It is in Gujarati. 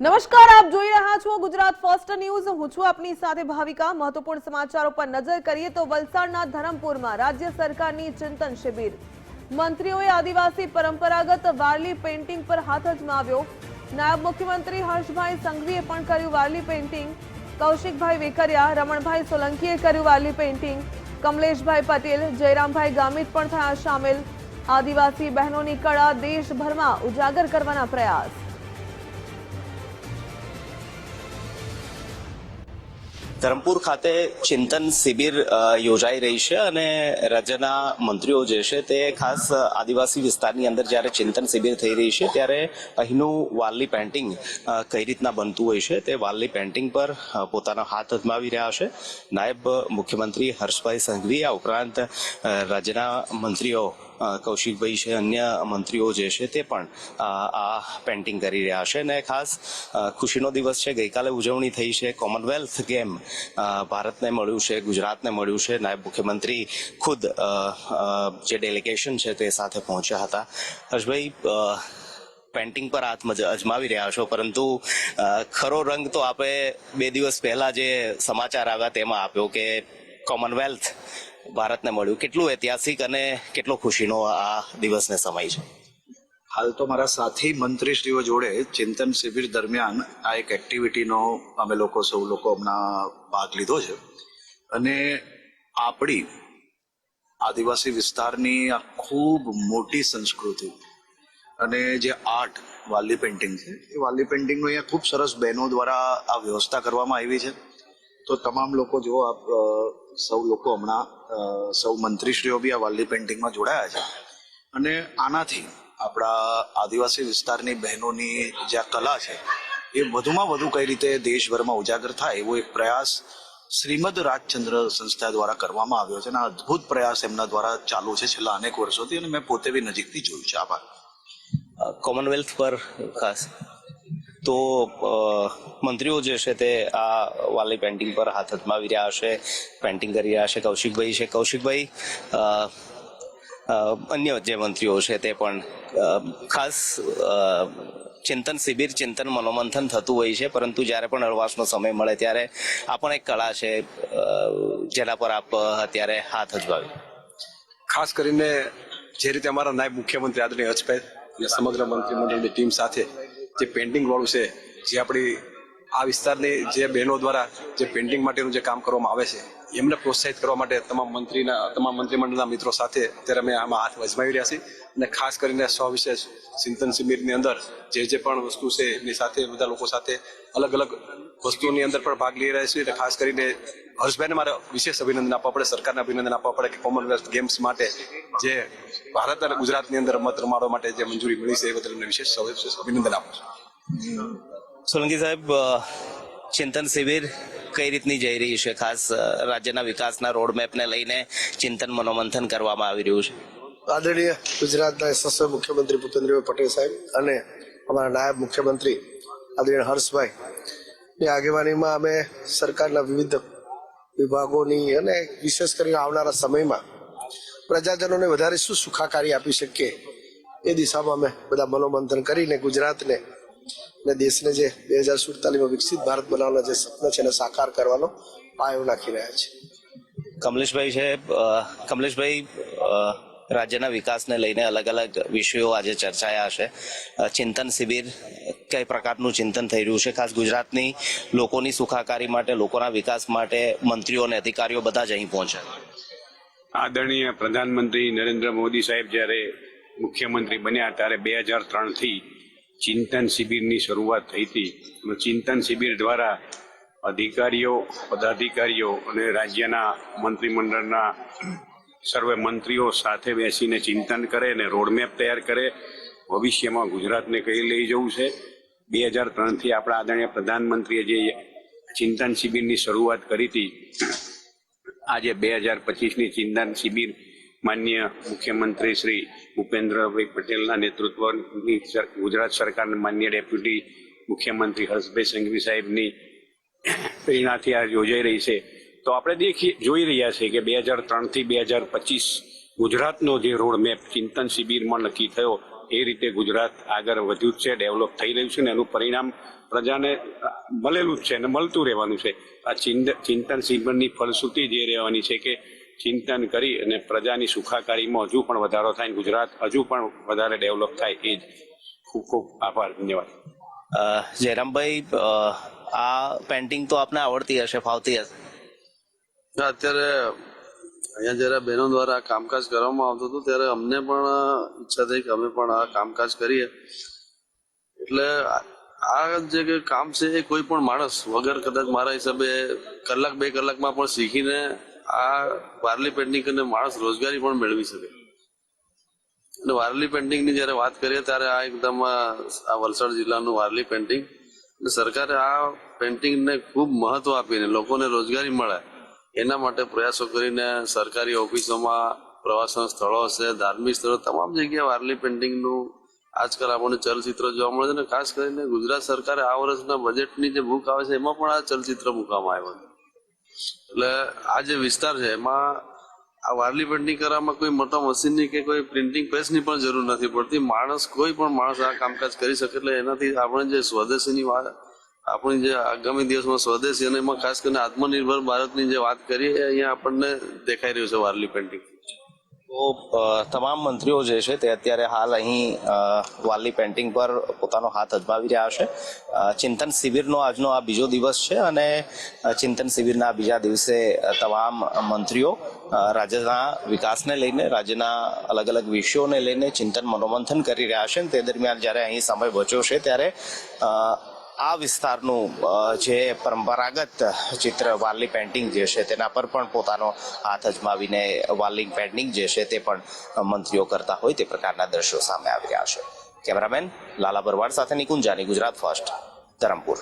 નમસ્કાર, આપ જોઈ રહ્યા છો ગુજરાત ફર્સ્ટ ન્યૂઝ હું છું આપની સાથે ભાવિકા. મહત્વપૂર્ણ સમાચારો પર નજર કરીએ તો વલસાડના ધરમપુરમાં રાજ્ય સરકારની ચિંતન શિબિર. મંત્રીઓએ આદિવાસી પરંપરાગત વારલી પેઇન્ટિંગ પર હાથ અજમાવ્યો. નાયબ મુખ્યમંત્રી હર્ષભાઈ સંઘવીએ પણ કર્યું વારલી પેઇન્ટિંગ કૌશિકભાઈ વેકરિયા, રમણભાઈ સોલંકીએ કર્યું વારલી પેઇન્ટિંગ કમલેશભાઈ પટેલ, જયરામભાઈ ગામિત પણ થયા સામેલ. આદિવાસી બહેનોની કળા દેશભરમાં ઉજાગર કરવાના પ્રયાસ. ધરમપુર ખાતે ચિંતન શિબિર યોજાઈ રહી છે અને રાજ્યના મંત્રીઓ જે છે તે ખાસ આદિવાસી વિસ્તારની અંદર જ્યારે ચિંતન શિબિર થઈ રહી છે ત્યારે અહીંનું વાલની પેન્ટિંગ કઈ રીતના બનતું હોય છે તે વાલની પેન્ટિંગ પર પોતાનો હાથ અજમાવી રહ્યા છે. નાયબ મુખ્યમંત્રી હર્ષભાઈ સંઘવી આ ઉપરાંત રાજ્યના મંત્રીઓ કૌશિકભાઈ છે, અન્ય મંત્રીઓ જે છે તે પણ આ પેન્ટિંગ કરી રહ્યા છે. અને ખાસ ખુશીનો દિવસ છે, ગઈકાલે ઉજવણી થઈ છે કોમનવેલ્થ ગેમ ભારતને મળ્યું છે, ગુજરાતને મળ્યું છે. નાયબ મુખ્યમંત્રી ખુદ જે ડેલિગેશન છે તે સાથે પહોંચ્યા હતા. હર્ષભાઈ પેન્ટિંગ પર હાથ અજમાવી રહ્યા છો, પરંતુ ખરો રંગ તો આપે બે દિવસ પહેલા જે સમાચાર આવ્યા તેમાં આપ્યો કે કોમનવેલ્થ ભારતને મળ્યું? કેટલું ઐતિહાસિક અને કેટલો ખુશીનો આ દિવસને સમય છે? હાલ તો મારા સાથી મંત્રીશ્રીઓ જોડે ચિંતન શિબિર દરમિયાન આ એક એક્ટિવિટીનો અમે લોકો સૌ લોકો હમણાં ભાગ લીધો છે. અને આપણી આદિવાસી વિસ્તારની આ ખૂબ મોટી સંસ્કૃતિ અને જે આર્ટ વાલી પેઇન્ટિંગ છે, એ વાલી પેઇન્ટિંગનો અહીંયા ખૂબ સરસ બહેનો દ્વારા આ વ્યવસ્થા કરવામાં આવી છે. તો તમામ લોકો જો આપ સૌ લોકો હમણાં સૌ મંત્રીશ્રીઓ બી આ વાલી પેઇન્ટિંગમાં જોડાયા છે. અને આનાથી આપણા આદિવાસી વિસ્તારની બહેનોની જે આ કલા છે, એ વધુમાં વધુ કઈ રીતે દેશભરમાં ઉજાગર થાય એવો એક પ્રયાસ શ્રીમદ રાજચંદ્ર સંસ્થા દ્વારા કરવામાં આવ્યો છે. અને અદ્ભુત પ્રયાસ એમના દ્વારા ચાલુ છે છેલ્લા અનેક વર્ષોથી અને મેં પોતે બી નજીકથી જોયું છે. આભાર. કોમનવેલ્થ પર ખાસ. તો મંત્રીઓ જે છે તે આ વાલી પેન્ટિંગ પર હાથ અજમાવી રહ્યા હશે પેન્ટિંગ કરી રહ્યા છે કૌશિકભાઈ છે. કૌશિકભાઈ અન્ય જે મંત્રીઓ છે તે પણ ખાસ ચિંતન શિબિર, ચિંતન મનોમંથન થતું હોય છે, પરંતુ જ્યારે પણ અળવાશનો સમય મળે ત્યારે આ પણ એક કળા છે જેના પર આપ અત્યારે હાથ અજમાવી. ખાસ કરીને જે રીતે અમારા નાયબ મુખ્યમંત્રી આદરણીય અજપેદ અને સમગ્ર મંત્રીમંડળની ટીમ સાથે જે પેન્ટિંગ વાળું છે જે આપણી આ વિસ્તારની જે બહેનો દ્વારા જે પેન્ટિંગ માટેનું જે કામ કરવામાં આવે છે, એમને પ્રોત્સાહિત કરવા માટે તમામ મંત્રીના, તમામ મંત્રીમંડળના મિત્રો સાથે અત્યારે અમે આમાં હાથ અજમાવી રહ્યા છીએ. અને ખાસ કરીને સવિશેષ ચિંતન શિબિરની અંદર જે જે પણ વસ્તુ છે, એમની સાથે બધા લોકો સાથે અલગ અલગ વસ્તુઓની અંદર પણ ભાગ લઈ રહ્યા છીએ. અને ખાસ કરીને હર્ષભાઈને મારે વિશેષ અભિનંદન આપવા પડે, સરકારને અભિનંદન આપવા પડે કે કોમનવેલ્થ ગેમ્સ માટે જે ભારત અને ગુજરાતની અંદર રમત રમાડવા માટે જે મંજૂરી મળી છે, એ બદલ એમને વિશેષ વિશેષ અભિનંદન આપું છું. સોલંકી સાહેબ ચિંતન શિબિર કઈ રીતની જઈ રહી છે? ખાસ રાજ્યના વિકાસના રોડમેપને લઈને ચિંતન મનોમંથન કરવામાં આવી રહ્યું છે. આદરણીય ગુજરાતના યશસ્વી મુખ્યમંત્રી ભૂપેન્દ્રભાઈ પટેલ સાહેબ અને અમારા નાયબ મુખ્યમંત્રી આદરણીય હર્ષભાઈ, ની આગેવાનીમાં અમે સરકારના વિવિધ વિભાગોની અને વિશેષ કરીને આવનારા સમયમાં પ્રજાજનોને વધારે શું સુખાકારી આપી શકીએ એ દિશામાં અમે બધા મનોમંથન કરીને ગુજરાતને અને દેશને જે બે હજાર સુડતાલીસમાં વિકસિત ભારત બનાવવાના જે સપના છે એને સાકાર કરવાનો પાયો નાખી રહ્યા છે. કમલેશભાઈ છે કમલેશભાઈ રાજ્યના વિકાસને લઈને અલગ અલગ વિષયો આજે ચર્ચાયા છે ચિંતન શિબિર કઈ પ્રકારનું ચિંતન થઈ રહ્યું છે? ખાસ ગુજરાતની લોકોની સુખાકારી માટે લોકોના વિકાસ માટે મંત્રીઓ અને અધિકારીઓ બધા જ અહીં પહોંચ્યા. આદરણીય પ્રધાનમંત્રી નરેન્દ્ર મોદી સાહેબ જ્યારે મુખ્યમંત્રી બન્યા ત્યારે બે હજાર ત્રણથી ચિંતન શિબિરની શરૂઆત થઈ હતી. ચિંતન શિબિર દ્વારા અધિકારીઓ, પદાધિકારીઓ અને રાજ્યના મંત્રીમંડળના સર્વે મંત્રીઓ સાથે બેસીને ચિંતન કરે અને રોડમેપ તૈયાર કરે. ભવિષ્યમાં ગુજરાતને કઈ લઈ જવું છે? બે હજાર ત્રણથી આપણા આદરણીય પ્રધાનમંત્રીએ જે ચિંતન શિબિરની શરૂઆત કરી હતી, આજે બે હજાર પચીસની ચિંતન શિબિર માન્ય મુખ્યમંત્રી શ્રી ભૂપેન્દ્રભાઈ પટેલના નેતૃત્વની ગુજરાત સરકારના માન્ય ડેપ્યુટી મુખ્યમંત્રી હર્ષભાઈ સંઘવી સાહેબની પ્રેરણાથી આ યોજાઈ રહી છે. તો આપણે દેખી, જોઈ રહ્યા છીએ કે બે હજાર ત્રણથી બે હજાર પચીસ ગુજરાતનો જે રોડ મેપ ચિંતન શિબિરમાં નક્કી થયો, એ રીતે ગુજરાત આગળ વધ્યું છે, ડેવલપ થઈ રહ્યું છે ને એનું પરિણામ પ્રજાને મળેલું જ છે અને મળતું રહેવાનું છે. આ ચિંત- ચિંતન શિબિરની ફળશ્રુતિ જે રહેવાની છે કે ચિંતન કરી અને પ્રજાની સુખાકારીમાં હજુ પણ વધારો થાય ગુજરાત હજુ પણ વધારે ડેવલપ થાય એ જ ખૂબ ખૂબ આભાર ધન્યવાદ. જયરામભાઈ આ પેન્ટિંગ તો આપને આવડતી હશે ફાવતી હશે? અત્યારે અહીંયા જ્યારે બહેનો દ્વારા આ કામકાજ કરવામાં આવતું હતું ત્યારે અમને પણ ઈચ્છા થઈ કે અમે પણ આ કામકાજ કરીએ. એટલે આ- જે કે કામ છે એ કોઈ પણ માણસ વગર કદાચ મારા હિસાબે કલાક બે કલાકમાં પણ શીખીને આ વારલી પેન્ટિંગ કરીને માણસ રોજગારી પણ મેળવી શકે. અને વારલી પેન્ટિંગની જ્યારે વાત કરીએ ત્યારે આ એકદમ આ વલસાડ જિલ્લાનું વારલી પેન્ટિંગ સરકારે આ પેન્ટિંગને ખૂબ મહત્વ આપીને લોકોને રોજગારી મળે, એના માટે પ્રયાસો કરીને સરકારી ઓફિસોમાં, પ્રવાસન સ્થળો છે ધાર્મિક સ્થળો, તમામ જગ્યાએ વારલી પેન્ટિંગનું આજકાલ આપણને ચલચિત્ર જોવા મળે છે. અને ખાસ કરીને ગુજરાત સરકારે આ વર્ષના બજેટની જે બુક આવે છે, એમાં પણ આ ચલચિત્ર મૂકવામાં આવ્યું છે એટલે આ જે વિસ્તાર છે, એમાં આ વારલી પેન્ટિંગ કરવામાં કોઈ મોટા મશીનની કે કોઈ પ્રિન્ટિંગ પ્રેસની પણ જરૂર નથી પડતી. માણસ કોઈ પણ માણસ આ કામકાજ કરી શકે એટલે એનાથી આપણે જે સ્વદેશીની વાત, આપણી જે આગામી દિવસમાં સ્વદેશી અને એમાં ખાસ કરીને આત્મનિર્ભર ભારતની જે વાત કરીએ અહીંયા આપણને દેખાઈ રહ્યું છે વારલી પેન્ટિંગ તો તમામ મંત્રીઓ જે છે તે અત્યારે હાલ અહીં અ, વાલી પેન્ટિંગ પર પોતાનો હાથ અજમાવી રહ્યા છે. ચિંતન શિબિરનો આજનો આ બીજો દિવસ છે અને ચિંતન શિબિરના બીજા દિવસે તમામ મંત્રીઓ રાજ્યના વિકાસને લઈને રાજ્યના અલગ અલગ વિષયોને લઈને ચિંતન મનોમંથન કરી રહ્યા છે. તે દરમિયાન જ્યારે અહીં સમય બચ્યો છે ત્યારે આ વિસ્તારનું જે પરંપરાગત ચિત્ર વાર્લી પેન્ટિંગ જે છે, તેના પર પણ પોતાનો હાથ અજમાવીને વાર્લી પેન્ટિંગ જે છે, તે પણ મંત્રીઓ કરતા હોય તે પ્રકારના દ્રશ્યો સામે આવી રહ્યા છે. કેમેરામેન લાલા બરવાડ સાથે નિકુંજાની, ગુજરાત ફર્સ્ટ, ધરમપુર.